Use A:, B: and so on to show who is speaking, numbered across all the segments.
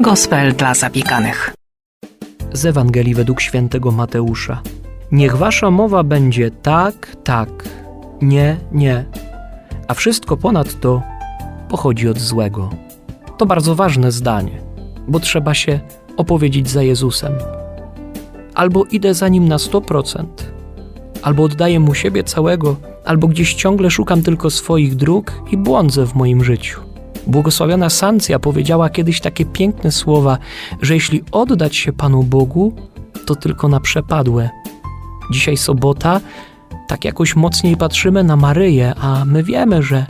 A: Gospel dla zabieganych.
B: Z Ewangelii według świętego Mateusza. Niech wasza mowa będzie tak, tak, nie, nie, a wszystko ponad to pochodzi od złego. To bardzo ważne zdanie, bo trzeba się opowiedzieć za Jezusem. Albo idę za nim na 100%, albo oddaję mu siebie całego, albo gdzieś ciągle szukam tylko swoich dróg i błądzę w moim życiu. Błogosławiona Sancja powiedziała kiedyś takie piękne słowa, że jeśli oddać się Panu Bogu, to tylko na przepadłe. Dzisiaj sobota, tak jakoś mocniej patrzymy na Maryję, a my wiemy, że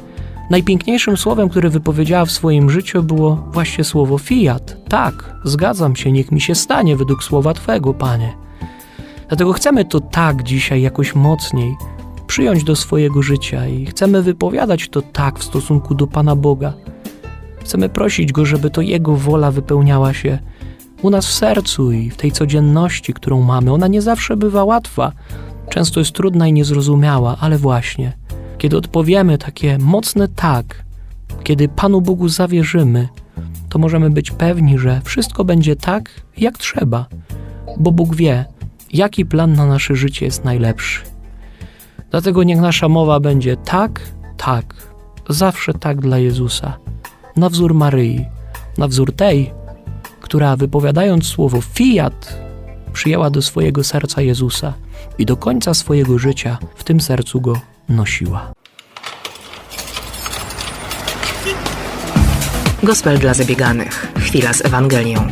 B: najpiękniejszym słowem, które wypowiedziała w swoim życiu, było właśnie słowo fiat. Tak, zgadzam się, niech mi się stanie według słowa Twego, Panie. Dlatego chcemy to tak dzisiaj jakoś mocniej przyjąć do swojego życia i chcemy wypowiadać to tak w stosunku do Pana Boga. Chcemy prosić Go, żeby to Jego wola wypełniała się u nas w sercu i w tej codzienności, którą mamy. Ona nie zawsze bywa łatwa, często jest trudna i niezrozumiała, ale właśnie, kiedy odpowiemy takie mocne tak, kiedy Panu Bogu zawierzymy, to możemy być pewni, że wszystko będzie tak, jak trzeba, bo Bóg wie, jaki plan na nasze życie jest najlepszy. Dlatego niech nasza mowa będzie tak, tak, zawsze tak dla Jezusa, na wzór Maryi, na wzór tej, która wypowiadając słowo fiat, przyjęła do swojego serca Jezusa i do końca swojego życia w tym sercu go nosiła.
A: Gospel dla zabieganych. Chwila z Ewangelią.